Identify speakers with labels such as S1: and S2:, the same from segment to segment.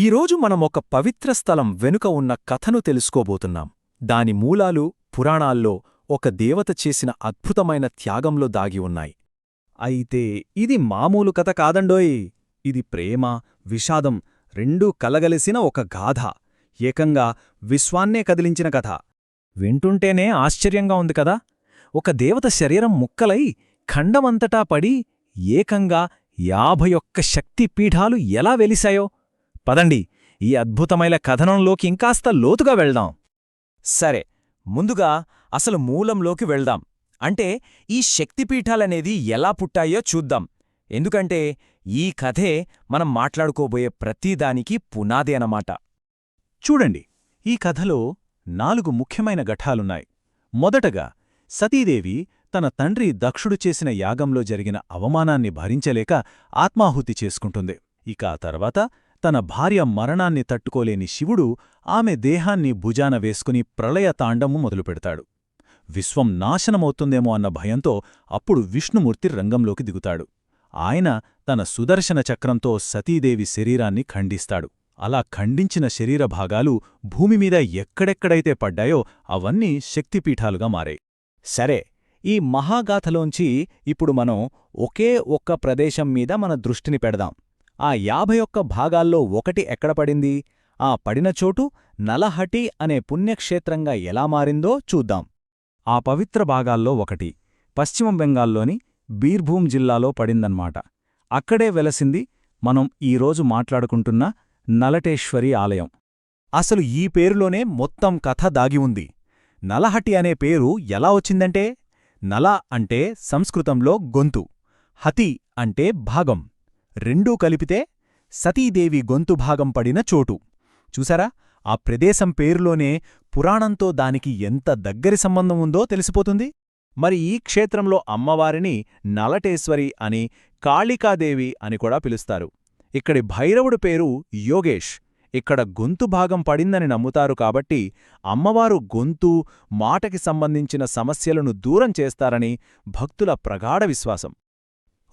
S1: ఈరోజు మనం ఒక పవిత్ర స్థలం వెనుక ఉన్న కథను తెలుసుకోబోతున్నాం. దాని మూలాలు పురాణాల్లో ఒక దేవత చేసిన అద్భుతమైన త్యాగంలో దాగి ఉన్నాయి.
S2: అయితే ఇది మామూలు కథ కాదండోయ్. ఇది ప్రేమ విషాదం రెండూ కలగలిసిన ఒక గాథ. ఏకంగా విశ్వాన్నే కదిలించిన కథ. వింటుంటేనే ఆశ్చర్యంగా ఉంది కదా. ఒక దేవత శరీరం ముక్కలై ఖండమంతటా పడి ఏకంగా యాభై ఒక్క శక్తిపీఠాలు ఎలా వెలిశాయో. పదండి ఈ అద్భుతమైన కథనంలోకి ఇంకాస్త లోతుగా వెళ్దాం.
S3: సరే ముందుగా అసలు మూలంలోకి వెళ్దాం. అంటే ఈ శక్తిపీఠాలనేది ఎలా పుట్టాయో చూద్దాం. ఎందుకంటే ఈ కథే మనం మాట్లాడుకోబోయే ప్రతిదానికి పునాది అన్నమాట.
S2: చూడండి ఈ కథలో నాలుగు ముఖ్యమైన ఘట్టాలున్నాయి మొదటగా సతీదేవి తన తండ్రి దక్షుడు చేసిన యాగంలో జరిగిన అవమానాన్ని భరించలేక ఆత్మాహుతి చేసుకుంటుంది. ఇక ఆ తర్వాత తన భార్య మరణాన్ని తట్టుకోలేని శివుడు ఆమె దేహాన్ని భుజాన వేసుకుని ప్రళయ తాండము మొదలుపెడతాడు. విశ్వం నాశనమవుతుందేమో అన్న భయంతో అప్పుడు విష్ణుమూర్తి రంగంలోకి దిగుతాడు. ఆయన తన సుదర్శన చక్రంతో సతీదేవి శరీరాన్ని ఖండిస్తాడు. అలా ఖండించిన శరీర భాగాలు భూమిమీద ఎక్కడెక్కడైతే పడ్డాయో అవన్నీ శక్తిపీఠాలుగా మారాయి.
S3: సరే ఈ మహాగాథలోంచి ఇప్పుడు మనం ఒకే ఒక్క ప్రదేశం మీద మన దృష్టిని పెడదాం. ఆ యాభై ఒక్క భాగాల్లో ఒకటి ఎక్కడ పడింది? ఆ పడిన చోటు నలహటి అనే పుణ్యక్షేత్రంగా ఎలా మారిందో చూద్దాం.
S2: ఆ పవిత్ర భాగాల్లో ఒకటి పశ్చిమ బెంగాల్లోని బీర్భూం జిల్లాలో పడిందన్నమాట అక్కడే వెలసింది మనం ఈరోజు మాట్లాడుకుంటున్న నలటేశ్వరి ఆలయం.
S3: అసలు ఈ పేరులోనే మొత్తం కథ దాగి ఉంది. నలహటి అనే పేరు ఎలా వచ్చిందంటే నల అంటే సంస్కృతంలో గొంతు హతి అంటే భాగం. రెండూ కలిపితే సతీదేవి గొంతు భాగం పడిన చోటు. చూసారా? ఆ ప్రదేశం పేరులోనే పురాణంతో దానికి ఎంత దగ్గరి సంబంధం ఉందో తెలిసిపోతుంది. మరి ఈ క్షేత్రంలో అమ్మవారిని నలటేశ్వరి అని కాళికాదేవి అని కూడా పిలుస్తారు. ఇక్కడి భైరవుడు పేరు యోగేష్. ఇక్కడ గొంతు భాగం పడిందని నమ్ముతారు కాబట్టి అమ్మవారు గొంతు మాటకి సంబంధించిన సమస్యలను దూరం చేస్తారని భక్తుల ప్రగాఢ విశ్వాసం.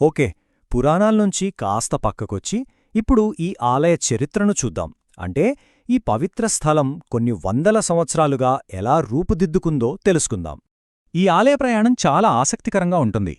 S3: ఓకే పురాణాల్నుంచి కాస్త పక్కకొచ్చి ఇప్పుడు ఈ ఆలయ చరిత్రను చూద్దాం. అంటే ఈ పవిత్ర స్థలం కొన్ని వందల సంవత్సరాలుగా ఎలా రూపుదిద్దుకుందో తెలుసుకుందాం. ఈ ఆలయ ప్రయాణం చాలా ఆసక్తికరంగా ఉంటుంది.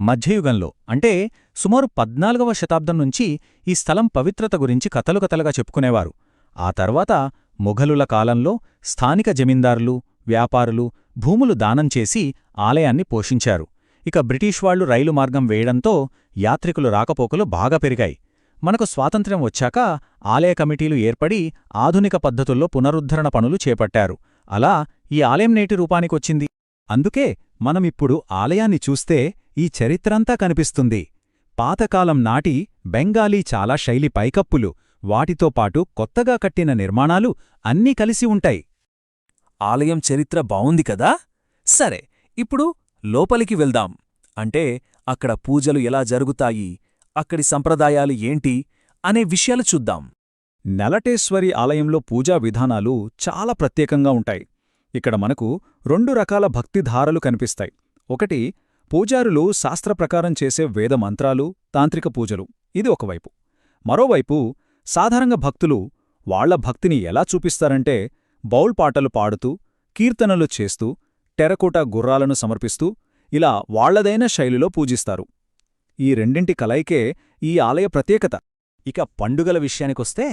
S3: మధ్యయుగంలో అంటే సుమారు పద్నాలుగవ శతాబ్దం నుంచి ఈ స్థలం పవిత్రత గురించి కథలు కథలుగా చెప్పుకునేవారు. ఆ తర్వాత మొఘలుల కాలంలో స్థానిక జమీందారులు వ్యాపారులు భూములు దానం చేసి ఆలయాన్ని పోషించారు. ఇక బ్రిటిష్ వాళ్ళు రైలు మార్గం వేయడంతో యాత్రికులు రాకపోకలు బాగా పెరిగాయి. మనకు స్వాతంత్ర్యం వచ్చాక ఆలయ కమిటీలు ఏర్పడి ఆధునిక పద్ధతుల్లో పునరుద్ధరణ పనులు చేపట్టారు. అలా ఈ ఆలయం నేటి రూపానికొచ్చింది. అందుకే మనమిప్పుడు ఆలయాన్ని చూస్తే ఈ చరిత్రంతా కనిపిస్తుంది. పాతకాలం నాటి బెంగాలీ చాలా శైలి పైకప్పులు వాటితో పాటు కొత్తగా కట్టిన నిర్మాణాలు అన్నీ కలిసి ఉంటాయి.
S1: ఆలయం చరిత్ర బావుంది కదా? సరే ఇప్పుడు లోపలికి వెళ్దాం. అంటే అక్కడ పూజలు ఎలా జరుగుతాయి అక్కడి సంప్రదాయాలు ఏంటి అనే విషయాలు చూద్దాం.
S2: నెలటేశ్వరి ఆలయంలో పూజా విధానాలు చాలా ప్రత్యేకంగా ఉంటాయి. ఇక్కడ మనకు రెండు రకాల భక్తిధారలు కనిపిస్తాయి. ఒకటి పూజారులు శాస్త్రప్రకారం చేసే వేద మంత్రాలు తాంత్రిక పూజలు. ఇది ఒకవైపు. మరోవైపు సాధారణంగా భక్తులు వాళ్ళ భక్తిని ఎలా చూపిస్తారంటే బౌల్ పాటలు పాడుతూ కీర్తనలు చేస్తూ టెరకోటా గుర్రాలను సమర్పిస్తూ ఇలా వాళ్ళదైన శైలిలో పూజిస్తారు. ఈ రెండింటి కలయికే ఈ ఆలయ ప్రత్యేకత.
S3: ఇక పండుగల విషయానికొస్తే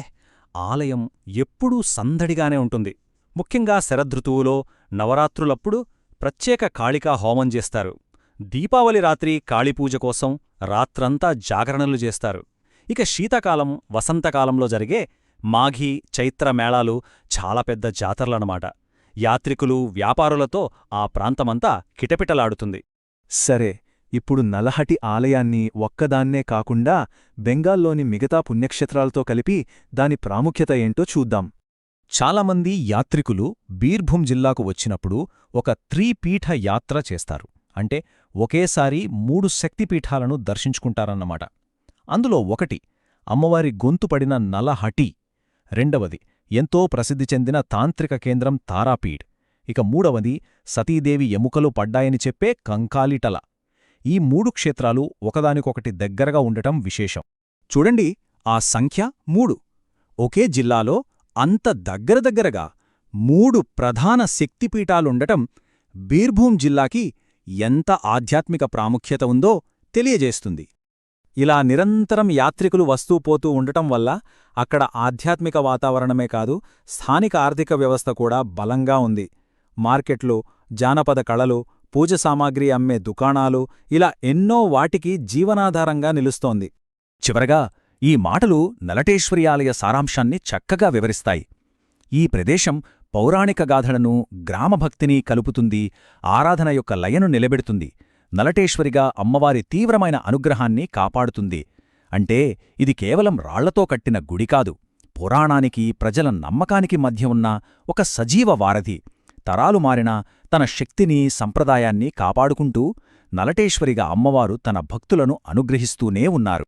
S3: ఆలయం ఎప్పుడూ సందడిగానే ఉంటుంది. ముఖ్యంగా శరదృతువులో నవరాత్రులప్పుడు ప్రత్యేక కాళికా హోమం చేస్తారు. దీపావళి రాత్రి కాళీపూజ కోసం రాత్రంతా జాగరణలు చేస్తారు. ఇక శీతాకాలం వసంతకాలంలో జరిగే మాఘీ చైత్ర మేళాలు చాలా పెద్ద జాతరలనమాట యాత్రికులు వ్యాపారులతో ఆ ప్రాంతమంతా కిటపిటలాడుతుంది
S2: సరే ఇప్పుడు నలహటి ఆలయాన్ని ఒక్కదాన్నే కాకుండా బెంగాల్లోని మిగతా పుణ్యక్షేత్రాలతో కలిపి దాని ప్రాముఖ్యత ఏంటో చూద్దాం.
S3: చాలామంది యాత్రికులు బీర్భూం జిల్లాకు వచ్చినప్పుడు ఒక త్రీపీఠ యాత్ర చేస్తారు. అంటే ఒకేసారి మూడు శక్తిపీఠాలను దర్శించుకుంటారన్నమాట. అందులో ఒకటి అమ్మవారి గొంతుపడిన నలహటి. రెండవది ఎంతో ప్రసిద్ధి చెందిన తాంత్రిక కేంద్రం తారాపీఠ్. ఇక మూడవది సతీదేవి ఎముకలు పడ్డాయని చెప్పే కంకాలిటల. ఈ మూడు క్షేత్రాలు ఒకదానికొకటి దగ్గరగా ఉండటం విశేషం. చూడండి ఆ సంఖ్య మూడు. ఒకే జిల్లాలో అంత దగ్గర దగ్గరగా మూడు ప్రధాన శక్తిపీఠాలుండటం బీర్భూం జిల్లాకి ఎంత ఆధ్యాత్మిక ప్రాముఖ్యత ఉందో తెలియజేస్తుంది. ఇలా నిరంతరం యాత్రికులు వస్తూ పోతూ ఉండటం వల్ల అక్కడ ఆధ్యాత్మిక వాతావరణమే కాదు స్థానిక ఆర్థిక వ్యవస్థ కూడా బలంగా ఉంది. మార్కెట్లు జానపద కళలు పూజ సామాగ్రి అమ్మే దుకాణాలు ఇలా ఎన్నో వాటికి జీవనాధారంగా నిలుస్తోంది.
S2: చివరగా ఈ మాటలు నలటేశ్వరి ఆలయ సారాంశాన్ని చక్కగా వివరిస్తాయి. ఈ ప్రదేశం పౌరాణిక గాథలను గ్రామభక్తిని కలుపుతుంది ఆరాధన యొక్క లయను నిలబెడుతుంది. నలటేశ్వరిగా అమ్మవారి తీవ్రమైన అనుగ్రహాన్ని కాపాడుతుంది. అంటే ఇది కేవలం రాళ్ళతో కట్టిన గుడి కాదు. పురాణానికి ప్రజల నమ్మకానికి మధ్య ఉన్న ఒక సజీవ వారధి. తరాలు మారినా తన శక్తిని సంప్రదాయాన్ని కాపాడుకుంటూ నలటేశ్వరిగా అమ్మవారు తన భక్తులను అనుగ్రహిస్తూనే ఉన్నారు.